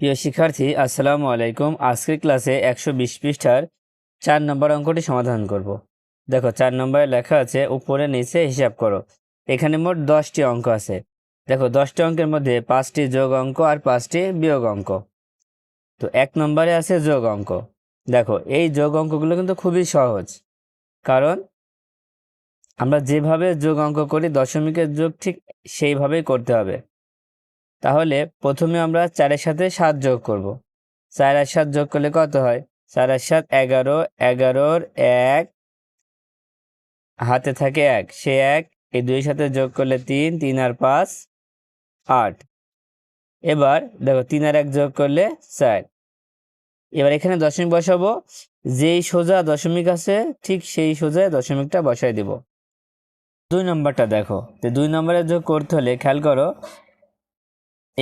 প্রিয় শিক্ষার্থী, আসসালামু আলাইকুম। আজকের ক্লাসে একশো বিশ পৃষ্ঠার চার নম্বর অঙ্কটি সমাধান করব। দেখো, চার নম্বরে লেখা আছে, উপরে নিচে হিসাব করো। এখানে মোট দশটি অঙ্ক আছে। দেখো, দশটি অঙ্কের মধ্যে পাঁচটি যোগ অঙ্ক আর পাঁচটি বিয়োগ অঙ্ক। তো এক নম্বরে আছে যোগ অঙ্ক। দেখো, এই যোগ অঙ্কগুলো কিন্তু খুবই সহজ। কারণ আমরা যেভাবে যোগ অঙ্ক করি, দশমিকের যোগ ঠিক সেইভাবেই করতে হবে। তাহলে প্রথমে আমরা চারের সাথে সাত যোগ করব। চার আর সাত যোগ করলে কত হয়? চার আর সাত, এগারো, এগারোর এক, হাতে থাকে এক। সে এক, এই দুই সাথে যোগ করলে তিন তিন আর পাঁচ, আট। এবার দেখো, তিন আর এক যোগ করলে চার। এবার এখানে দশমিক বসাবো। যেই সোজা দশমিক আছে, ঠিক সেই সোজা দশমিকটা বসাই দিব। দুই নম্বরটা দেখো। তো দুই নম্বরে যোগ করতে হলে খেয়াল করো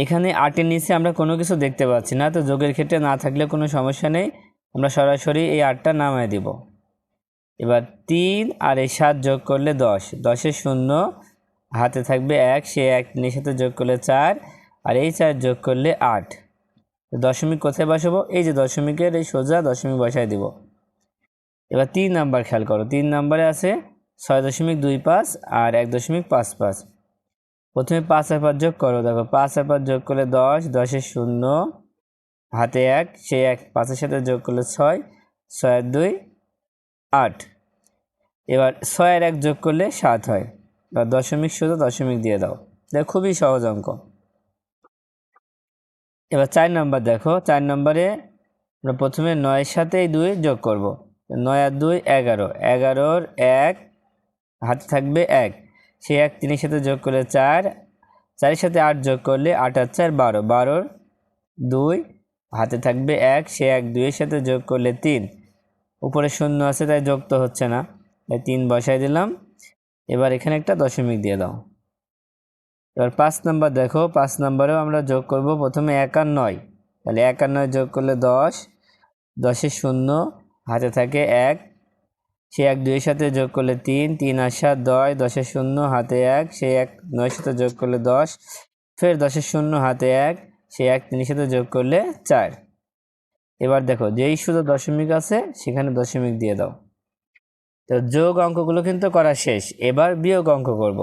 এখানে আটের নিচে আমরা কোনো কিছু দেখতে পাচ্ছি না, তো যোগের ক্ষেত্রে না থাকলে কোনো সমস্যা নেই। আমরা সরাসরি এই আটটা নামায় দিব। এবার তিন আর এই সাত যোগ করলে দশ। দশের শূন্য, হাতে থাকবে এক, সে এক তিনের সাথে যোগ করলে চার, আর এই চার যোগ করলে আট। দশমিক কোথায় বসাবো? এই যে দশমিকের এই সোজা দশমিক বসায় দিব। এবার তিন নাম্বার খেয়াল করো, তিন নাম্বারে আছে ছয় দশমিক দুই পাঁচ আর এক দশমিক পাঁচ পাঁচ। প্রথমে পাঁচ আর পাঁচ যোগ করো। দেখো, পাঁচ আর পাঁচ যোগ করলে দশ দশের শূন্য, হাতে এক, সে এক পাঁচের সাথে যোগ করলে ছয় ছয় দুই, আট। এবার ছয় আর এক যোগ করলে সাত হয়। বা দশমিক শুধু দশমিক দিয়ে দাও। দেখো খুবই সহজ অঙ্ক। এবার চার নম্বর দেখো। চার নম্বরে আমরা প্রথমে নয়ের সাথে দুই যোগ করব। নয় আর দুই, এগারো। এগারোর এক, হাতে থাকবে এক। সে এক তিনের সাথে যোগ করলে চার, চারের সাথে আট যোগ করলে আট আর চার বারো। বারোর দুই, হাতে থাকবে এক, সে এক দুইয়ের সাথে যোগ করলে তিন। উপরে শূন্য আছে, তাই যোগ তো হচ্ছে না। তাই তিন বসাই দিলাম। এবার এখানে একটা দশমিক দিয়ে দাও। এবার পাঁচ নাম্বার দেখো, পাঁচ নাম্বারেও আমরা যোগ করব প্রথমে এক আর নয়। তাহলে এক আর নয় যোগ করলে দশ দশের শূন্য, হাতে থাকে এক সে এক দুইয়ের সাথে যোগ করলে তিন তিন আর সাত দশ, দশের শূন্য, হাতে এক, সে এক নয়ের সাথে যোগ করলে দশ, ফের দশের শূন্য, হাতে এক, সে এক তিনের সাথে যোগ করলে চার। এবার দেখো, যেই শুধু দশমিক আছে, সেখানে দশমিক দিয়ে দাও। তো যোগ অঙ্কগুলো কিন্তু করা শেষ। এবার বিয়োগ অঙ্ক করব।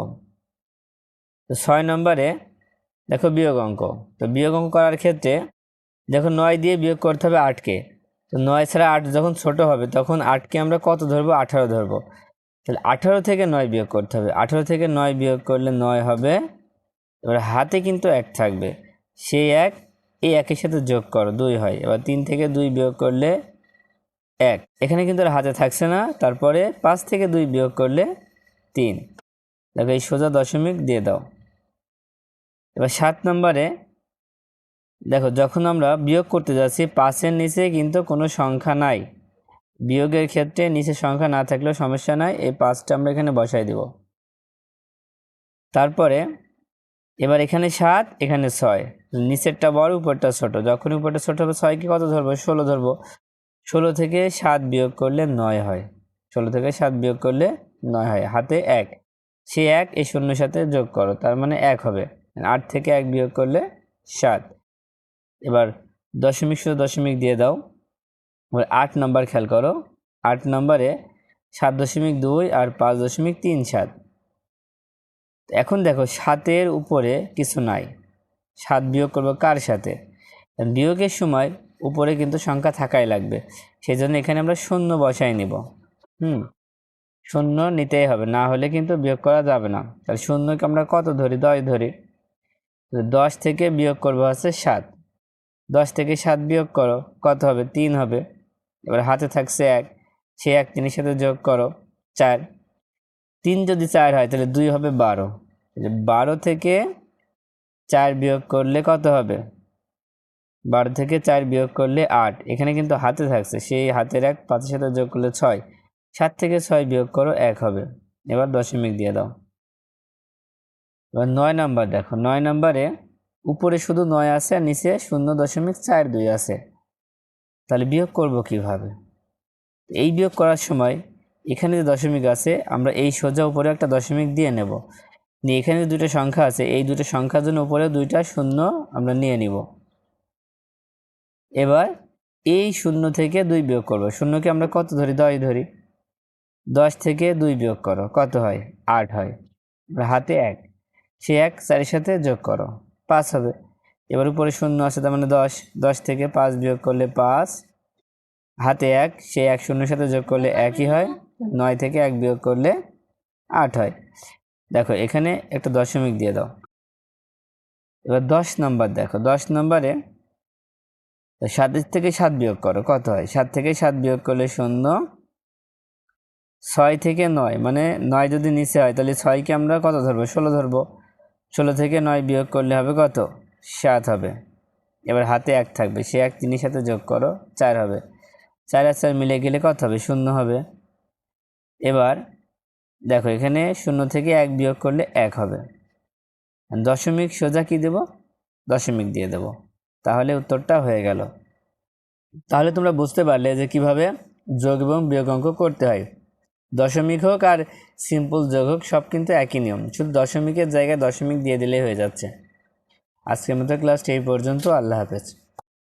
তো ছয় নম্বরে দেখো বিয়োগ অঙ্ক। তো বিয়োগ অঙ্ক করার ক্ষেত্রে দেখো নয় দিয়ে বিয়োগ করতে হবে আটকে। তো নয় ছাড়া আট যখন ছোট হবে, তখন আটকে আমরা কত ধরবো? আঠারো ধরবো। তাহলে আঠারো থেকে নয় বিয়োগ করতে হবে। আঠারো থেকে নয় বিয়োগ করলে নয় হবে। এবার হাতে কিন্তু এক থাকবে। সেই এক, এই একের সাথে যোগ করো, দুই হয়। এবার তিন থেকে দুই বিয়োগ করলে এক। এখানে কিন্তু আর হাতে থাকছে না। তারপরে পাঁচ থেকে দুই বিয়োগ করলে তিন। দেখো এই সোজা দশমিক দিয়ে দাও। এবার সাত নম্বরে দেখো, যখন আমরা বিয়োগ করতে যাচ্ছি, পাঁচের নিচে কিন্তু কোনো সংখ্যা নাই। বিয়োগের ক্ষেত্রে নিচে সংখ্যা না থাকলেও সমস্যা নাই, এই পাঁচটা আমরা এখানে বসাই দিব। তারপরে, এবার এখানে সাত, এখানে ছয়। নিচেরটা বড়, উপরটা ছোট। যখন উপরটা ছোট হবে, ছয়কে কত ধরবো? ষোলো ধরবো। ষোলো থেকে সাত বিয়োগ করলে নয় হয়। ষোলো থেকে সাত বিয়োগ করলে নয় হয়। হাতে এক। সে এক এই শূন্যর সাথে যোগ করো, তার মানে এক হবে। আট থেকে এক বিয়োগ করলে সাত। এবার দশমিক শুধু দশমিক দিয়ে দাও। এবার আট নম্বর খেয়াল করো, আট নম্বরে সাত দশমিক দুই আর পাঁচ দশমিক তিন সাত। এখন দেখো সাতের উপরে কিছু নাই। সাত বিয়োগ করব কার সাথে? বিয়োগের সময় উপরে কিন্তু সংখ্যা থাকাই লাগবে। সেই জন্য এখানে আমরা শূন্য বসাই নিব। হুম, শূন্য নিতেই হবে, না হলে কিন্তু বিয়োগ করা যাবে না। তাহলে শূন্যকে আমরা কত ধরি? দশ ধরি। দশ থেকে বিয়োগ করব হচ্ছে সাত। দশ থেকে সাত বিয়োগ করো, কত হবে? তিন হবে। এবার হাতে থাকছে এক, সে এক তিনের সাথে যোগ করো, চার। তিন যদি চার হয়, তাহলে দুই হবে বারো। বারো থেকে চার বিয়োগ করলে কত হবে? বারো থেকে চার বিয়োগ করলে আট। এখানে কিন্তু হাতে থাকছে, সেই হাতের এক পাঁচের সাথে যোগ করলে ছয়। সাত থেকে ছয় বিয়োগ করো, এক হবে। এবার দশমিক দিয়ে দাও। এবার নয় নাম্বার দেখো, নয় নাম্বারে উপরে শুধু নয় আছে আর নিচে শূন্য দশমিক চার দুই আছে। তাহলে বিয়োগ করব কীভাবে? এই বিয়োগ করার সময় এখানে যে দশমিক আছে, আমরা এই সোজা উপরে একটা দশমিক দিয়ে নেব। নিয়ে এখানে যে দুটো সংখ্যা আছে, এই দুটো সংখ্যার জন্য উপরে দুইটা শূন্য আমরা নিয়ে নিব। এবার এই শূন্য থেকে দুই বিয়োগ করব। শূন্যকে আমরা কত ধরি? দশ ধরি। দশ থেকে দুই বিয়োগ করো। কত হয়? আট হয়। এবার হাতে এক। সে এক, চারের সাথে যোগ করো। পাঁচ হবে। এবার উপরে শূন্য আছে, তার মানে দশ। দশ থেকে পাঁচ বিয়োগ করলে পাঁচ। হাতে এক সে এক শূন্যের সাথে যোগ করলে একই হয়। নয় থেকে এক বিয়োগ করলে আট হয়। দেখো, এখানে একটা দশমিক দিয়ে দাও। এবার দশ নম্বর দেখো। দশ নম্বরে সাতের থেকে সাত বিয়োগ করো, কত হয়? সাত থেকে সাত বিয়োগ করলে শূন্য। ছয় থেকে নয় মানে নয় যদি নিচে হয়, তাহলে ছয়কে আমরা কত ধরবো? ষোলো ধরবো। ষোলো থেকে নয় বিয়োগ করলে হবে কত? সাত হবে। এবার হাতে এক থাকবে। সে এক তিনের সাথে যোগ করো, চার হবে। চার আর চার মিলে গেলে কত হবে? শূন্য হবে। এবার দেখো, এখানে শূন্য থেকে এক বিয়োগ করলে এক হবে। দশমিক সোজা কি দেব? দশমিক দিয়ে দেব। তাহলে উত্তরটা হয়ে গেল। তাহলে তোমরা বুঝতে পারলে যে কীভাবে যোগ এবং বিয়োগ অঙ্ক করতে হয়। দশমিক হোক আর সিম্পল যোগ হোক, সব কিন্তু একই নিয়ম। শুধু দশমিকের জায়গায় দশমিক দিয়ে দিলেই হয়ে যাচ্ছে। আজকের মতো ক্লাস এই পর্যন্ত। আল্লাহ হাফেজ।